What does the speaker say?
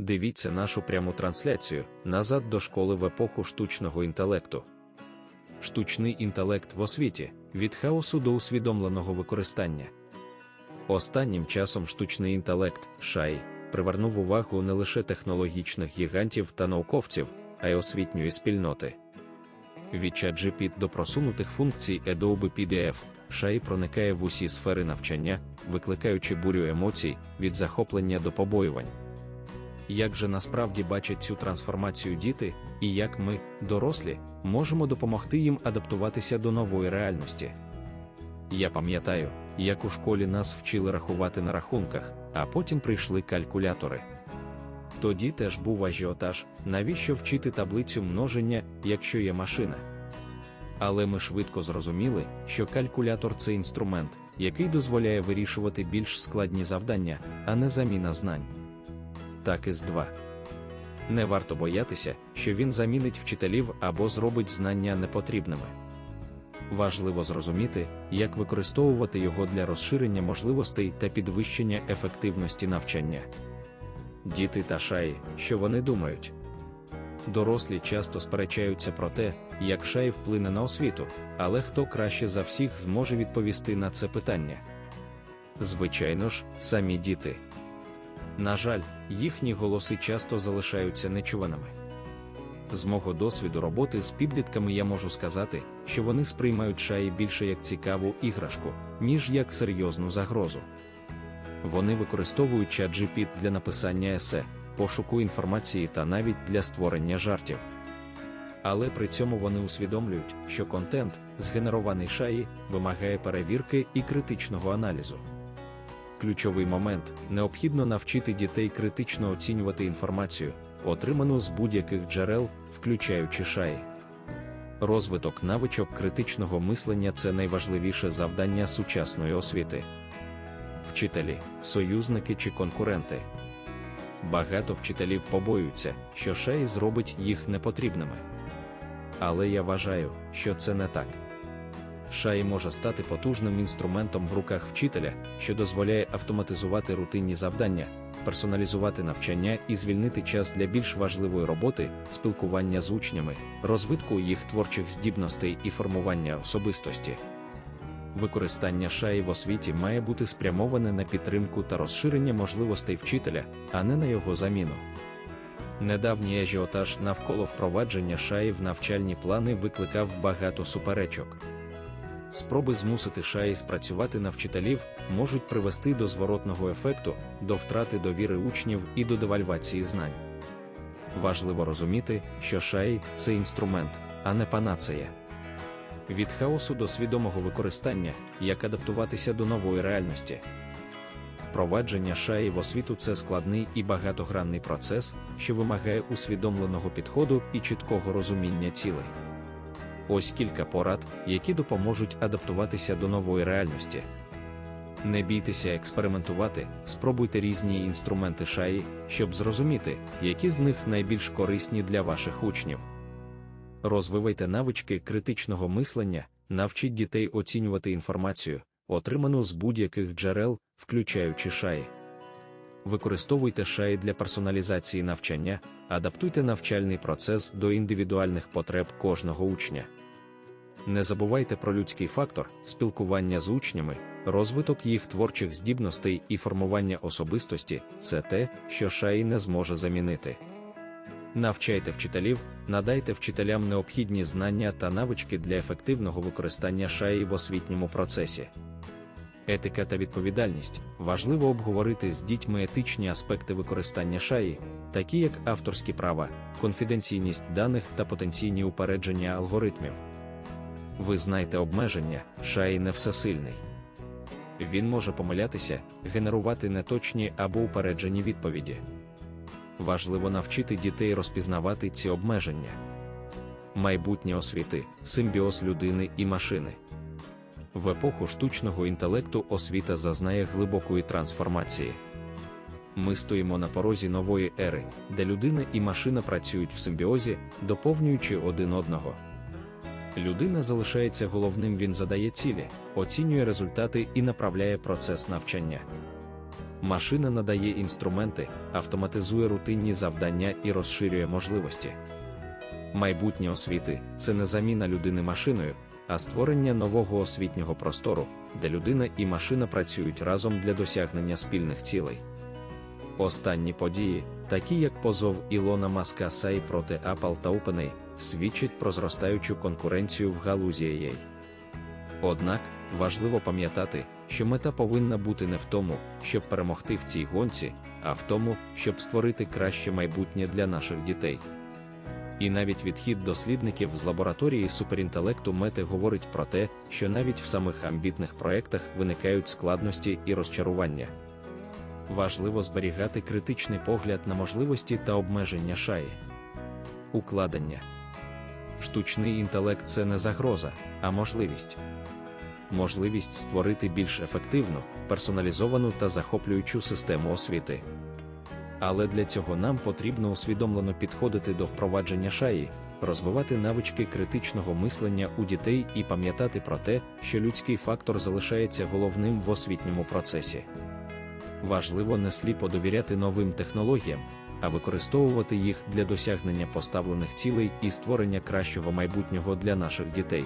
Дивіться нашу пряму трансляцію назад до школи в епоху штучного інтелекту. Штучний інтелект в освіті від хаосу до усвідомленого використання. Останнім часом штучний інтелект шай привернув увагу не лише технологічних гігантів та науковців, а й освітньої спільноти. Від ChatGPT до просунутих функцій Adobe PDF, шай проникає в усі сфери навчання, викликаючи бурю емоцій від захоплення до побоювань. Як же насправді бачать цю трансформацію діти, і як ми, дорослі, можемо допомогти їм адаптуватися до нової реальності? Я пам'ятаю, як у школі нас вчили рахувати на рахунках, а потім прийшли калькулятори. Тоді теж був ажіотаж, навіщо вчити таблицю множення, якщо є машина. Але ми швидко зрозуміли, що калькулятор це інструмент, який дозволяє вирішувати більш складні завдання, а не заміна знань. Так і з 2. Не варто боятися, що він замінить вчителів або зробить знання непотрібними. Важливо зрозуміти, як використовувати його для розширення можливостей та підвищення ефективності навчання. Діти та шаї, що вони думають. Дорослі часто сперечаються про те, як шай вплине на освіту, але хто краще за всіх зможе відповісти на це питання? Звичайно ж, самі діти. На жаль, їхні голоси часто залишаються нечуваними. З мого досвіду роботи з підлітками я можу сказати, що вони сприймають шаї більше як цікаву іграшку, ніж як серйозну загрозу. Вони використовують ChatGPT для написання есе, пошуку інформації та навіть для створення жартів. Але при цьому вони усвідомлюють, що контент, згенерований шаї, вимагає перевірки і критичного аналізу. Ключовий момент необхідно навчити дітей критично оцінювати інформацію, отриману з будь-яких джерел, включаючи шаї. Розвиток навичок критичного мислення це найважливіше завдання сучасної освіти. Вчителі, союзники чи конкуренти. Багато вчителів побоюються, що шаї зробить їх непотрібними. Але я вважаю, що це не так. Шаї може стати потужним інструментом в руках вчителя, що дозволяє автоматизувати рутинні завдання, персоналізувати навчання і звільнити час для більш важливої роботи, спілкування з учнями, розвитку їх творчих здібностей і формування особистості. Використання шаї в освіті має бути спрямоване на підтримку та розширення можливостей вчителя, а не на його заміну. Недавній ажіотаж навколо впровадження шаї в навчальні плани викликав багато суперечок. Спроби змусити шаї спрацювати на вчителів можуть привести до зворотного ефекту, до втрати довіри учнів і до девальвації знань. Важливо розуміти, що шаї це інструмент, а не панацея. Від хаосу до свідомого використання, як адаптуватися до нової реальності. Впровадження шаї в освіту це складний і багатогранний процес, що вимагає усвідомленого підходу і чіткого розуміння цілей. Ось кілька порад, які допоможуть адаптуватися до нової реальності. Не бійтеся експериментувати, спробуйте різні інструменти шаї, щоб зрозуміти, які з них найбільш корисні для ваших учнів. Розвивайте навички критичного мислення, навчіть дітей оцінювати інформацію, отриману з будь-яких джерел, включаючи шаї. Використовуйте шаї для персоналізації навчання, адаптуйте навчальний процес до індивідуальних потреб кожного учня. Не забувайте про людський фактор, спілкування з учнями, розвиток їх творчих здібностей і формування особистості це те, що шаї не зможе замінити. Навчайте вчителів, надайте вчителям необхідні знання та навички для ефективного використання шаї в освітньому процесі. Етика та відповідальність важливо обговорити з дітьми етичні аспекти використання шаї, такі як авторські права, конфіденційність даних та потенційні упередження алгоритмів. Ви знаєте обмеження, шаї не всесильний. Він може помилятися, генерувати неточні або упереджені відповіді. Важливо навчити дітей розпізнавати ці обмеження. Майбутнє освіти, симбіоз людини і машини. В епоху штучного інтелекту освіта зазнає глибокої трансформації. Ми стоїмо на порозі нової ери, де людина і машина працюють в симбіозі, доповнюючи один одного. Людина залишається головним, він задає цілі, оцінює результати і направляє процес навчання. Машина надає інструменти, автоматизує рутинні завдання і розширює можливості. Майбутнє освіти це не заміна людини машиною, а створення нового освітнього простору, де людина і машина працюють разом для досягнення спільних цілей. Останні події, такі як позов Ілона Маска SAI проти Apple та OpenAI, свідчать про зростаючу конкуренцію в галузі AI. Однак важливо пам'ятати, що мета повинна бути не в тому, щоб перемогти в цій гонці, а в тому, щоб створити краще майбутнє для наших дітей. І навіть відхід дослідників з лабораторії суперінтелекту мети говорить про те, що навіть в самих амбітних проєктах виникають складності і розчарування. Важливо зберігати критичний погляд на можливості та обмеження шаї. Укладення штучний інтелект це не загроза, а можливість. Можливість створити більш ефективну, персоналізовану та захоплюючу систему освіти. Але для цього нам потрібно усвідомлено підходити до впровадження шаї, розвивати навички критичного мислення у дітей і пам'ятати про те, що людський фактор залишається головним в освітньому процесі. Важливо не сліпо довіряти новим технологіям, а використовувати їх для досягнення поставлених цілей і створення кращого майбутнього для наших дітей.